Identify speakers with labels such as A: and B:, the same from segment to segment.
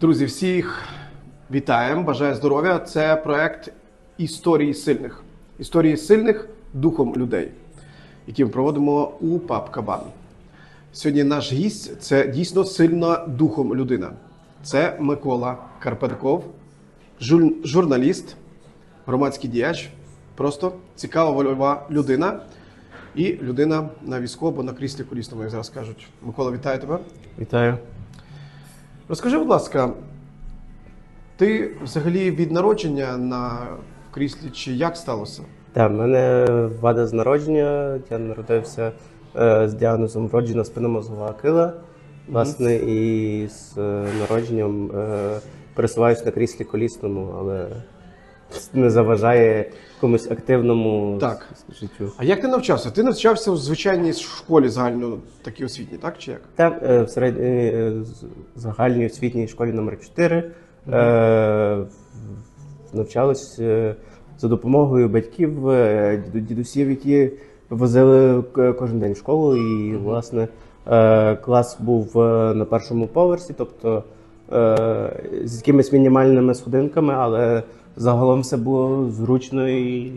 A: Друзі, всіх вітаємо, бажаю здоров'я. Це проект історії сильних. Історії сильних духом людей, які ми проводимо у ПАП Кабан. Сьогодні наш гість це дійсно сильна духом людина. Це Микола Карпенков, журналіст, громадський діяч, просто цікава вольова людина і людина на візку або на кріслі колісному, як зараз кажуть. Микола, вітаю тебе.
B: Вітаю.
A: Розкажи, будь ласка, ти взагалі від народження на кріслі чи як сталося?
B: Так, в мене вада з народження. Я народився е, з діагнозом вроджена спинномозгова кила. Власне, і з е, народженням е, пересуваюся на кріслі колісному, але не заважає якомусь активному
A: Так.
B: життю.
A: А як ти навчався? Ти навчався в звичайній школі загально такій освітній, так чи як?
B: Так, е, в середній е, з- загальній освітній школі номер 4 е, навчались е, за допомогою батьків, е, діду- дідусів, які возили к- кожен день в школу. І, власне, е, клас був е, на першому поверсі, тобто е, з якимись мінімальними сходинками, але загалом все було зручно і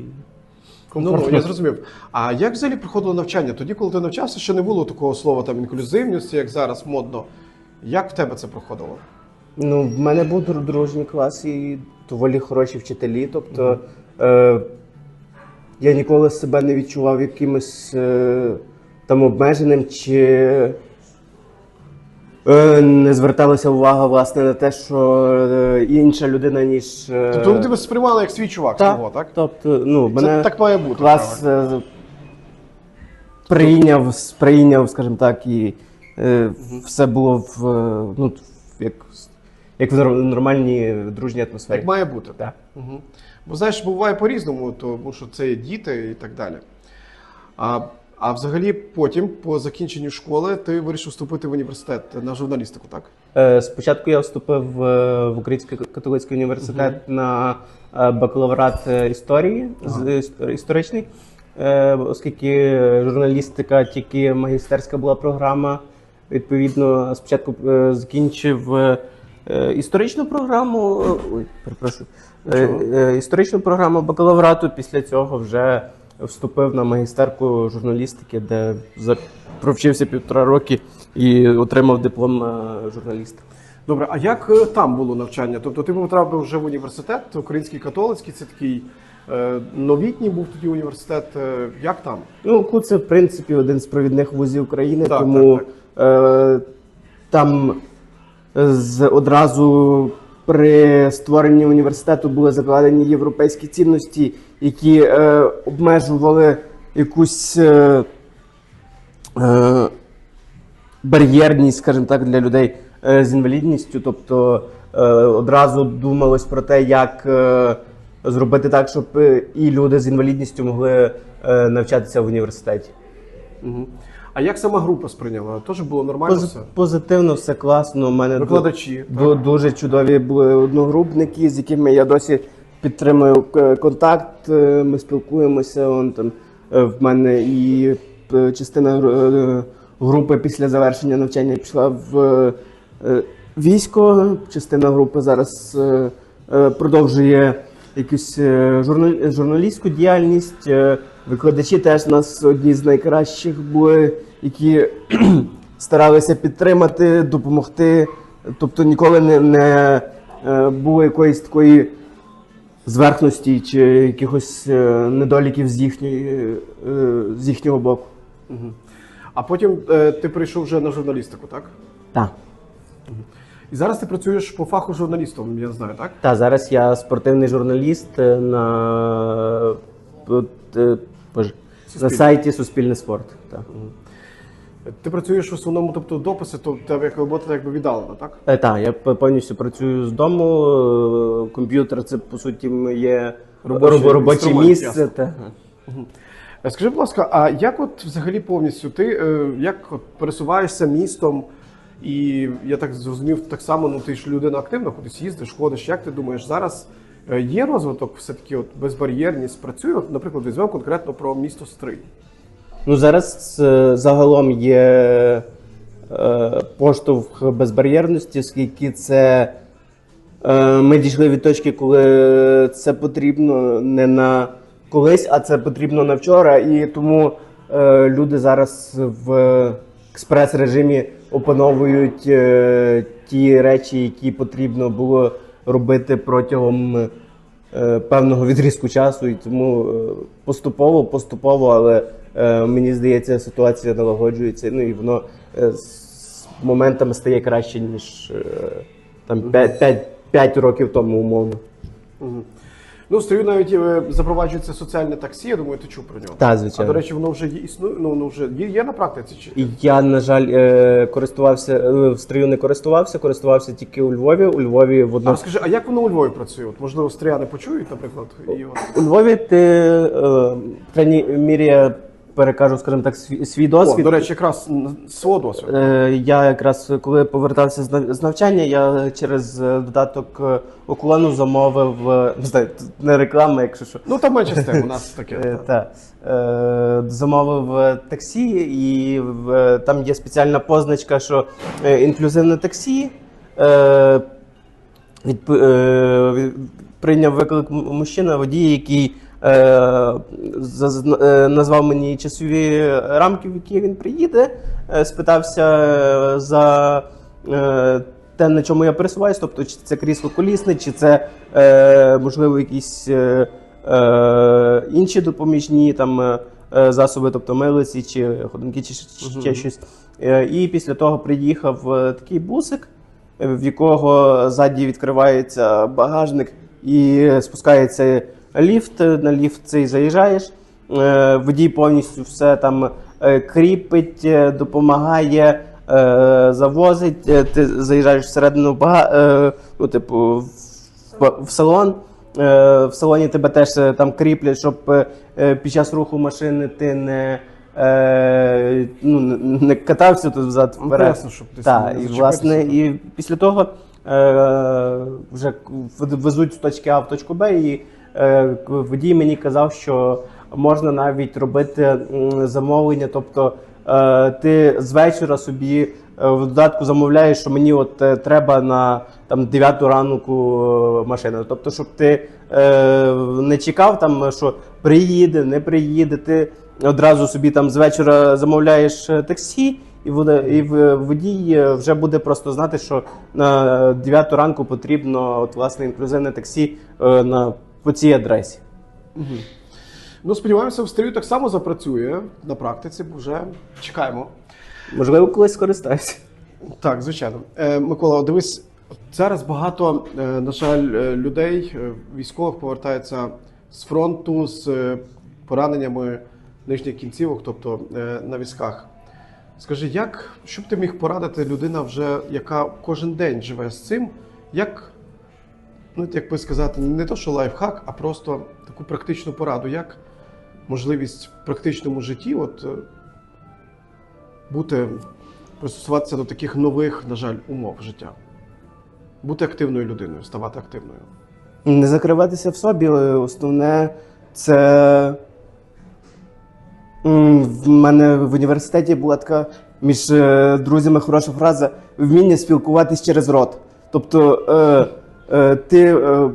A: Ну, ну, я зрозумів. А як взагалі проходило навчання? Тоді, коли ти навчався, ще не було такого слова там інклюзивності, як зараз модно. Як в тебе це проходило?
B: Ну, в мене був дружній клас і доволі хороші вчителі. Тобто е, я ніколи себе не відчував якимось е, там обмеженим чи не зверталася увага власне на те, що е, інша людина, ніж. е,
A: Тобто вони тебе сприймали як свій чувак свого, так?
B: Тобто, ну,
A: Це
B: мене
A: так має бути.
B: клас
A: правильно.
B: е, прийняв, сприйняв, скажімо так, і е, все було в, е, ну, як, як в нормальній дружній атмосфері.
A: Як має бути.
B: Так.
A: Угу. Бо знаєш, буває по-різному, тому що це є діти і так далі. А, а взагалі, потім, по закінченню школи, ти вирішив вступити в університет на журналістику, так?
B: Е, Спочатку я вступив е, в Український католицький університет на е, бакалаврат історії іс- історичний, е, оскільки журналістика тільки магістерська була програма. Відповідно, спочатку закінчив історичну програму. Ой, перепрошую. е, Історичну програму бакалаврату. Після цього вже вступив на магістерку журналістики, де провчився півтора роки і отримав диплом е, журналіста.
A: Добре, а як е, там було навчання? Тобто ти потрапив вже в університет, український католицький, це такий е, новітній був тоді університет. Е, як там?
B: Ну, КУ це в принципі один з провідних вузів України,
A: Так,
B: тому
A: так,
B: Е, там з одразу при створенні університету були закладені європейські цінності, які е, обмежували якусь е, е, бар'єрність, скажімо так, для людей е, з інвалідністю. Тобто е, одразу думалось про те, як е, зробити так, щоб е, і люди з інвалідністю могли е, навчатися в університеті.
A: Угу. А як сама група сприйняла? Теж було нормально
B: Пози-
A: все?
B: Позитивно, все класно. У мене
A: Викладачі.
B: ду- дуже чудові були одногрупники, з якими я досі підтримую е, контакт. е, Ми спілкуємося. Он там е, в мене і частина групи після завершення навчання пішла в військо. Частина групи зараз продовжує якусь е, журналістську діяльність. Е, Викладачі теж у нас одні з найкращих були, які старалися підтримати, допомогти. Тобто ніколи не, не е, було якоїсь такої зверхності чи якихось недоліків з, їхньої, з їхнього боку.
A: А потім ти прийшов вже на журналістику, так?
B: Так.
A: І зараз ти працюєш по фаху журналістом, я знаю, так?
B: Та зараз я спортивний журналіст е, на, е, боже, на сайті Суспільне спорт. Так.
A: Ти працюєш в основному, тобто дописи, то тебе як робота якби віддалена, так?
B: Е, Так, я повністю працюю з дому. Комп'ютер це по суті є робоче, робоче місце. Та.
A: Скажи, будь ласка, а як от взагалі повністю ти як от пересуваєшся містом? І я так зрозумів, так само ну ти ж людина активна, кудись їздиш, ходиш. Як ти думаєш, зараз е, є розвиток, все-таки от безбар'єрність працює? От, наприклад, візьмемо конкретно про місто Стрий.
B: Ну зараз е, загалом є е, поштовх безбар'єрності, оскільки це е, ми дійшли від точки, коли це потрібно не на колись, а це потрібно на вчора. І тому е, люди зараз в експрес-режимі опановують е, ті речі, які потрібно було робити протягом е, певного відрізку часу. І тому е, поступово, поступово, але е, мені здається, ситуація налагоджується. Ну і воно е, з моментами стає краще, ніж е, там 5, 5, 5 років тому, умовно.
A: Ну, в стрію навіть е, запроваджується соціальне таксі, я думаю, ти чув про нього.
B: Так,
A: А до речі, воно вже є- існує, ну, воно вже є, є на практиці чи
B: Я, на жаль, е, користувався е, в стрію не користувався, користувався тільки у Львові. У Львові в
A: А скажи, а як воно у Львові працює? От, можливо, стріяни почують, наприклад, і
B: у Львові ти е, в крайній мірі перекажу, скажімо так, свій, свій
A: О,
B: досвід.
A: до речі, якраз свого досвіду.
B: Е, Я якраз коли повертався з навчання, я через е, додаток е, Окулену замовив не знаю, не реклама, якщо що.
A: Ну там менше з тим, у нас таке. Так.
B: Замовив таксі, і там є спеціальна позначка, що інклюзивне таксі. Прийняв виклик мужчина, водій, який назвав мені часові рамки, в які він приїде, е, спитався е, за е, те, на чому я пересуваюсь, тобто чи це крісло колісне, чи це е, можливо якісь е, е, інші допоміжні там. е, е, Засоби, тобто милиці чи ходунки, чи ще- щось. Е, І після того приїхав е, такий бусик, е, в якого ззаді відкривається багажник і спускається ліфт. На ліфт цей заїжджаєш. Е, Водій повністю все там е, кріпить, е, допомагає, е, завозить. Е, Ти заїжджаєш всередину е, ну, типу, в, салон. Е, В салоні тебе теж е, там кріплять, щоб е, е, під час руху машини ти не, е, ну, не- катався тут взад
A: Ну,
B: вперед.
A: ясно, щоб десь
B: Так, і власне, і після того е, вже везуть з точки А в точку Б, і е, водій мені казав, що можна навіть робити замовлення, тобто е, ти з вечора собі е, в додатку замовляєш, що мені от е, треба на там 9 ранку е, машина. Тобто, щоб ти е, не чекав там, що приїде, не приїде, ти одразу собі там з вечора замовляєш е, таксі. І водій е, вже буде просто знати, що на 9 ранку потрібно от власне інклюзивне таксі е, на по цій адресі.
A: Ну, сподіваємося, в стрію так само запрацює на практиці, бо вже чекаємо.
B: Можливо, колись скористаюся.
A: Так, звичайно. Е, Микола, дивись, зараз багато, е, на жаль, е, людей, е, військових повертаються з фронту з е, пораненнями нижніх кінцівок, тобто е, на візках. Скажи, як що б ти міг порадити людина, вже, яка кожен день живе з цим, як, ну, як би сказати, не то, що лайфхак, а просто таку практичну пораду, як можливість в практичному житті от, е, бути пристосуватися до таких нових, на жаль, умов життя. Бути активною людиною, ставати активною.
B: Не закриватися в собі. е, Основне це в мене в університеті була така між е, друзями хороша фраза вміння спілкуватись через рот. Тобто е, ти е,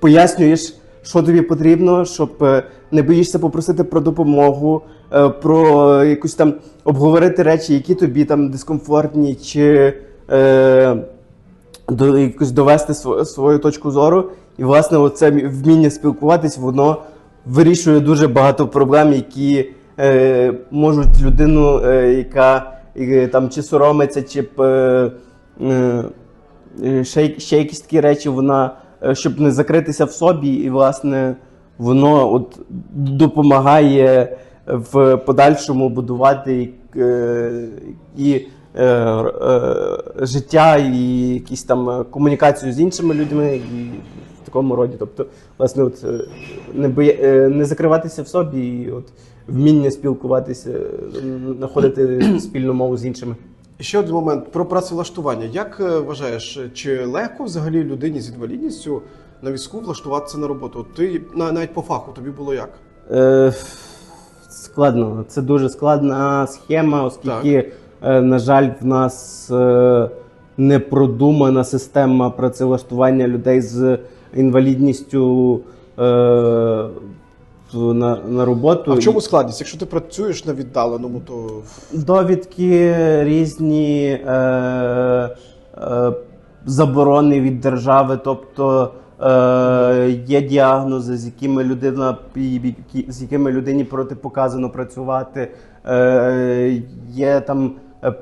B: пояснюєш, що тобі потрібно, щоб е, не боїшся попросити про допомогу, е, про якусь там обговорити речі, які тобі там дискомфортні, чи е, до якось довести св- свою точку зору. І, власне, оце вміння спілкуватись, воно вирішує дуже багато проблем, які е, можуть людину, е, яка е, там чи соромиться, чи е, е, ще, ще якісь такі речі, вона, е, щоб не закритися в собі, і, власне, воно от допомагає в подальшому будувати е, і е, е, життя, і якісь там е, комунікацію з іншими людьми, і в такому роді. Тобто, власне, от, е, не, боя... е, не закриватися в собі, і от вміння спілкуватися, е, знаходити спільну мову з іншими.
A: Ще один момент про працевлаштування. Як е, вважаєш, чи легко взагалі людині з інвалідністю на візку влаштуватися на роботу? От Ти навіть по фаху тобі було як?
B: Е, складно. Це дуже складна схема, оскільки, е, на жаль, в нас е, непродумана система працевлаштування людей з інвалідністю е, на, на роботу.
A: А в чому складність? Якщо ти працюєш на віддаленому, то
B: довідки різні е, е, заборони від держави, тобто е, є діагнози, з якими людина з якими людині протипоказано працювати. Е, є там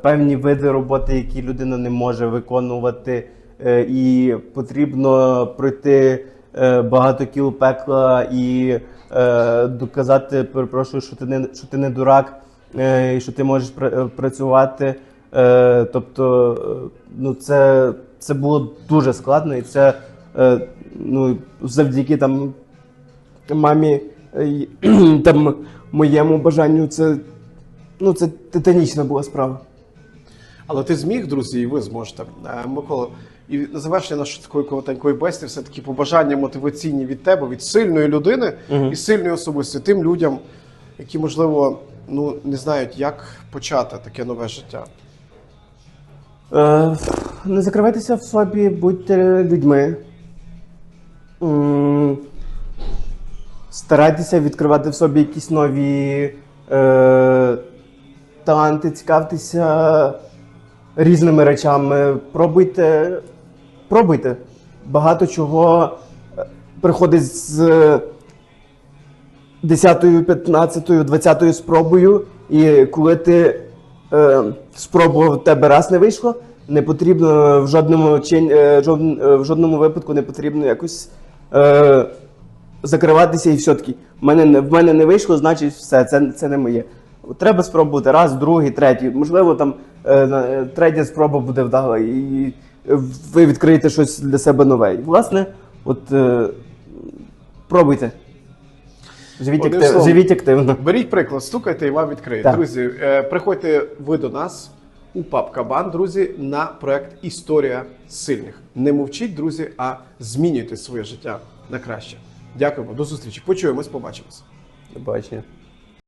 B: певні види роботи, які людина не може виконувати, е, і потрібно пройти багато кіл пекла і е, доказати, перепрошую, що ти не що ти не дурак е, і що ти можеш е, працювати. Е, Тобто, е, ну це, це було дуже складно, і це е, ну, завдяки там мамі е, там моєму бажанню, це, ну, це титанічна була справа.
A: Але ти зміг, друзі, і ви зможете. Е, Микола, і на завершення нашої такої коротенької бесіди, все-таки побажання мотиваційні від тебе, від сильної людини і сильної особисті тим людям, які, можливо, ну не знають, як почати таке нове життя.
B: Е, не закривайтеся в собі, будьте людьми. Старайтеся відкривати в собі якісь нові е, таланти, цікавтеся різними речами. Пробуйте, пробуйте. Багато чого е, приходить з 10, 15, 20 спробою, і коли ти е, спробував тебе раз не вийшло, не потрібно в жодному е, е, в жодному випадку не потрібно якось е, закриватися і все-таки в мене, в мене не вийшло, значить все, це, це не моє. Треба спробувати раз, другий, третій. Можливо, там е, третя спроба буде вдала, і ви відкриєте щось для себе нове. І, власне, от е, пробуйте. Живіть,
A: Одним
B: актив,
A: словом.
B: живіть активно.
A: Беріть приклад, стукайте і вам відкриють.
B: Так.
A: Друзі, е, приходьте ви до нас у ПАП Кабан, друзі, на проект Історія сильних. Не мовчіть, друзі, а змінюйте своє життя на краще. Дякуємо, до зустрічі. Почуємось, побачимось.
B: До побачення.